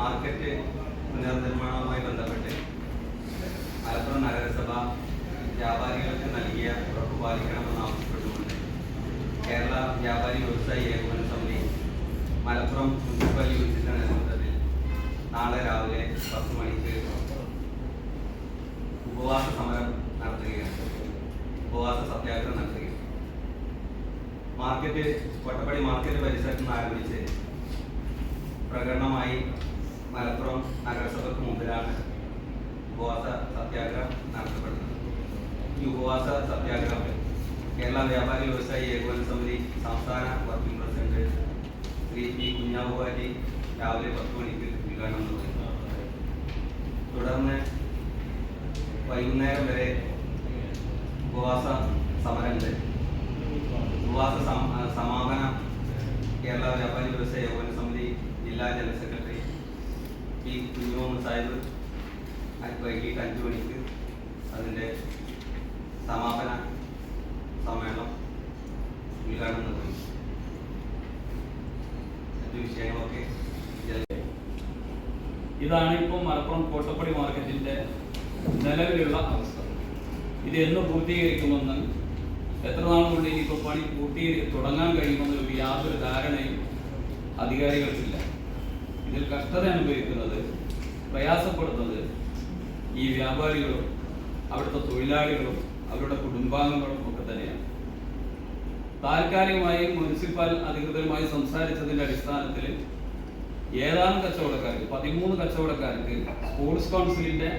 Market പുനർനിർമ്മാണവുമായി ബന്ധപ്പെട്ട് മലപ്പുറം നഗരസഭ വ്യാപാരികൾക്ക് നൽകിയ ഉറപ്പ് പാലിക്കണമെന്ന് ആവശ്യപ്പെട്ടുകൊണ്ട് കേരള വ്യാപാരി വ്യവസായി ഏകോപന സമിതി മലപ്പുറം മുനിസിപ്പൽ യൂണിറ്റിന്റെ നേതൃത്വത്തിൽ നാളെ രാവിലെ പത്ത് മണിക്ക് ഉപവാസ സമരം നടത്തുകയാണ്. ഉപവാസ സത്യാഗ്രഹം നടത്തുകയാണ്. മാർക്കറ്റ് കൊട്ടപ്പടി മാർക്കറ്റ് പരിസരത്ത് നിന്ന് ആരംഭിച്ച് പ്രകടനമായി മലപ്പുറം നഗരസഭയ്ക്ക് മുമ്പിലാണ് ഉപവാസ സത്യാഗ്രഹം നടത്തപ്പെടുന്നത്. ഈ ഉപവാസ സത്യാഗ്രഹം കേരള വ്യാപാരി വ്യവസായി ഏകോപന സമിതി സംസ്ഥാന working president Shri P Kunjabuvali രാവിലെ പത്ത് മണിക്ക് ഉദ്ഘാടനം നിർവഹിക്കും. തുടർന്ന് വൈകുന്നേരം വരെ ഉപവാസ സമരങ്ങൾ ഉപവാസ സമാപന കേരള വ്യാപാരി വ്യവസായ ഏകോപന സമിതി ജില്ലാ ജനറൽ സെക്രട്ടറി പി കുഞ്ഞുമോന്ന് സാഹിബ് വൈകിട്ട് അഞ്ചു മണിക്ക് അതിന്റെ സമാപന സമ്മേളനം ഉദ്ഘാടനം നിർവഹിക്കും മറ്റു വിഷയങ്ങളൊക്കെ ഇതാണ് ഇപ്പോൾ മലപ്പുറം കോട്ടപ്പടി മാർക്കറ്റിന്റെ നിലവിലുള്ള അവസ്ഥ. ഇത് എന്ന് പൂർത്തീകരിക്കുമെന്ന് എത്ര നാൾ കൊണ്ട് ഇനിയിപ്പോൾ പണി പൂർത്തീകരി തുടങ്ങാൻ കഴിയുമെന്നൊരു യാതൊരു ധാരണയും അധികാരികൾക്കില്ല. ഇതിൽ കഷ്ടത അനുഭവിക്കുന്നത് പ്രയാസപ്പെടുന്നത് ഈ വ്യാപാരികളും അവിടുത്തെ തൊഴിലാളികളും അവരുടെ കുടുംബാംഗങ്ങളും ഒക്കെ തന്നെയാണ്. താൽക്കാലികമായി മുനിസിപ്പൽ അധികൃതരുമായി സംസാരിച്ചതിന്റെ അടിസ്ഥാനത്തിൽ ഏതാനും കച്ചവടക്കാർക്ക് പതിമൂന്ന് കച്ചവടക്കാർക്ക് സ്പോർട്സ് കൗൺസിലിന്റെ